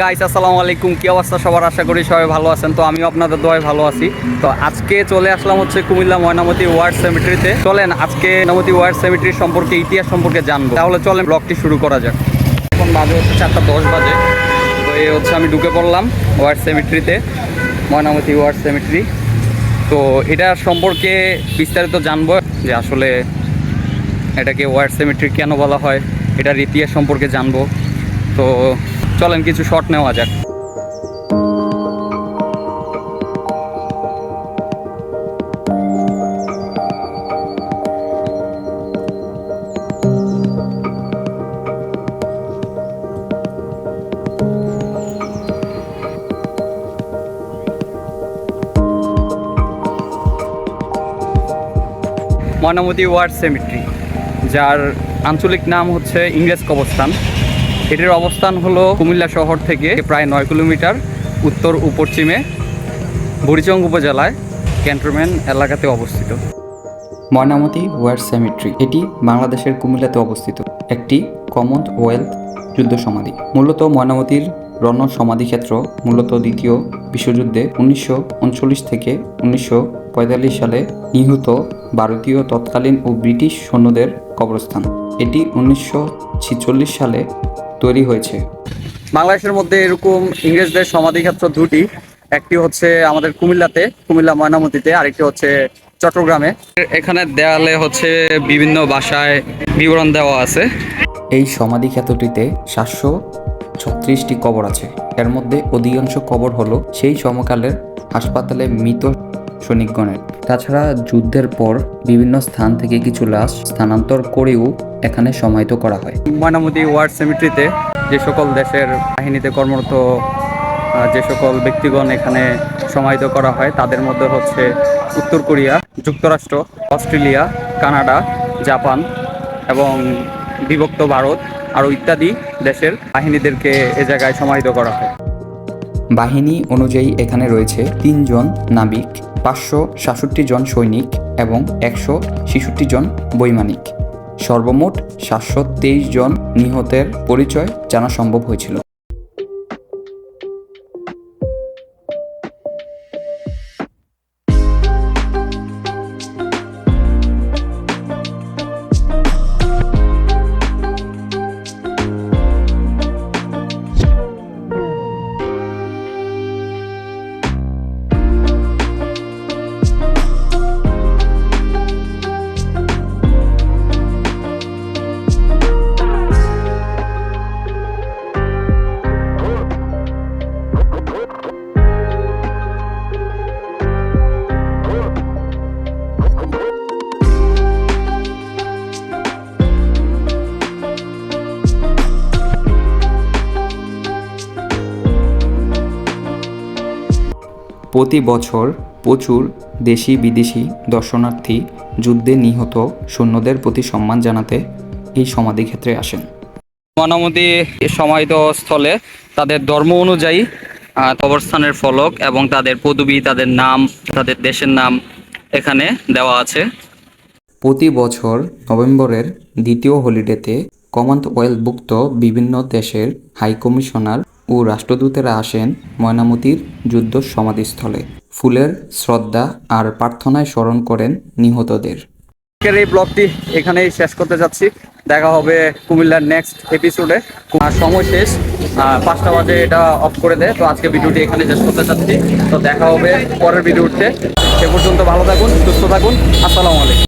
Guys আসসালামু আলাইকুম। কি অবস্থা সবার? আশা করি সবাই ভালো আছেন। তো আমিও আপনাদের দোয়ায় ভালো আছি। তো আজকে চলে আসলাম হচ্ছে কুমিল্লা ময়নামতি ওয়ার্ড সেমিট্রিতে চলেন, আজকে ময়নামতি ওয়ার্ড সেমিট্রি সম্পর্কে, ইতিহাস সম্পর্কে জানব। তাহলে চলেন, ব্লগটি শুরু করা যাক। এখন বাজে হচ্ছে চারটা দশ বাজে। তো এই হচ্ছে আমি ঢুকে পড়লাম ওয়ার্ড সেমিট্রিতে ময়নামতি ওয়ার্ড সেমিট্রি তো এটা সম্পর্কে বিস্তারিত জানব যে আসলে এটাকে ওয়ার্ড সেমিট্রি কেন বলা হয়, এটার ইতিহাস সম্পর্কে জানব। তো চলেন কিছু শট নেওয়া যাক। ময়নামতি ওয়ার্ড সেমিট্রি যার আঞ্চলিক নাম হচ্ছে ইংরেজ কবরস্থান। এটির অবস্থান হলো কুমিল্লা শহর থেকে প্রায় নয় কিলোমিটার উত্তর ও পশ্চিমে বুড়িচং উপজেলায় ক্যান্টনমেন্ট এলাকাতে অবস্থিত। ময়নামতি ওয়ার সেমিট্রি, এটি বাংলাদেশের কুমিল্লাতে অবস্থিত একটি কমনওয়েলথ যুদ্ধ সমাধি। মূলত ময়নামতির রণ সমাধিক্ষেত্র মূলত দ্বিতীয় বিশ্বযুদ্ধে উনিশশো উনচল্লিশ থেকে উনিশশো পঁয়তাল্লিশ সালে নিহত ভারতীয় তৎকালীন ও ব্রিটিশ সৈন্যদের কবরস্থান। এটি উনিশশো সালে তৈরি হয়েছে। বাংলাদেশের মধ্যে এরকম ইংরেজদের সমাধিক্ষেত্র দুটি একটি হচ্ছে আমাদের কুমিল্লাতে কুমিল্লা ময়নামতিতে আরেকটি হচ্ছে চট্টগ্রামে। এখানে দেয়ালে হচ্ছে বিভিন্ন ভাষায় বিবরণ দেওয়া আছে। এই সমাধি ক্ষেত্রটিতে সাতশো ছত্রিশটি কবর আছে। এর মধ্যে অধিকাংশ কবর হলো সেই সমকালের হাসপাতালে মৃত সৈনিকগণের। তাছাড়া যুদ্ধের পর বিভিন্ন স্থান থেকে কিছু লাশ স্থানান্তর করেও এখানে সমাহিত করা হয়। ময়নামতি ওয়ার্ড সেমিট্রিতে যে সকল দেশের বাহিনীতে কর্মরত যে সকল ব্যক্তিগণ এখানে সমাহিত করা হয় তাদের মধ্যে হচ্ছে উত্তর কোরিয়া যুক্তরাষ্ট্র অস্ট্রেলিয়া কানাডা জাপান এবং বিভক্ত ভারত আরও ইত্যাদি দেশের বাহিনীদেরকে এ জায়গায় সমাহিত করা হয়। বাহিনী অনুযায়ী এখানে রয়েছে তিনজন নাবিক পাঁচশো সাতষট্টি জন সৈনিক এবং একশো ছেষট্টি জন বৈমানিক। সর্বমোট সাতশো তেইশ জন নিহতের পরিচয় জানা সম্ভব হয়েছিল। প্রতি বছর প্রচুর দেশি বিদেশি দর্শনার্থী যুদ্ধে নিহত সৈন্যদের প্রতি সম্মান জানাতে এই সমাধিক্ষেত্রে আসেন। ময়নামতি সমাহিত স্থলে তাদের ধর্ম অনুযায়ী কবরস্থানের ফলক এবং তাদের পদবি তাদের নাম তাদের দেশের নাম এখানে দেওয়া আছে। প্রতি বছর নভেম্বরের দ্বিতীয় হলিডেতে কমনওয়েলথভুক্ত বিভিন্ন দেশের হাই কমিশনার ও রাষ্ট্রদূতেরা আসেন ময়নামতির যুদ্ধ সমাধিস্থলে ফুলের শ্রদ্ধা আর প্রার্থনায় স্মরণ করেন নিহতদের। এই ব্লগটি এখানেই শেষ করতে যাচ্ছি। দেখা হবে কুমিল্লার নেক্সট এপিসোডে আর সময় শেষ। পাঁচটা বাজে এটা অফ করে দেয় তো আজকে ভিডিওটি এখানে শেষ করতে চাচ্ছি তো দেখা হবে পরের ভিডিওতে। সে পর্যন্ত ভালো থাকুন, সুস্থ থাকুন। আসসালামু আলাইকুম।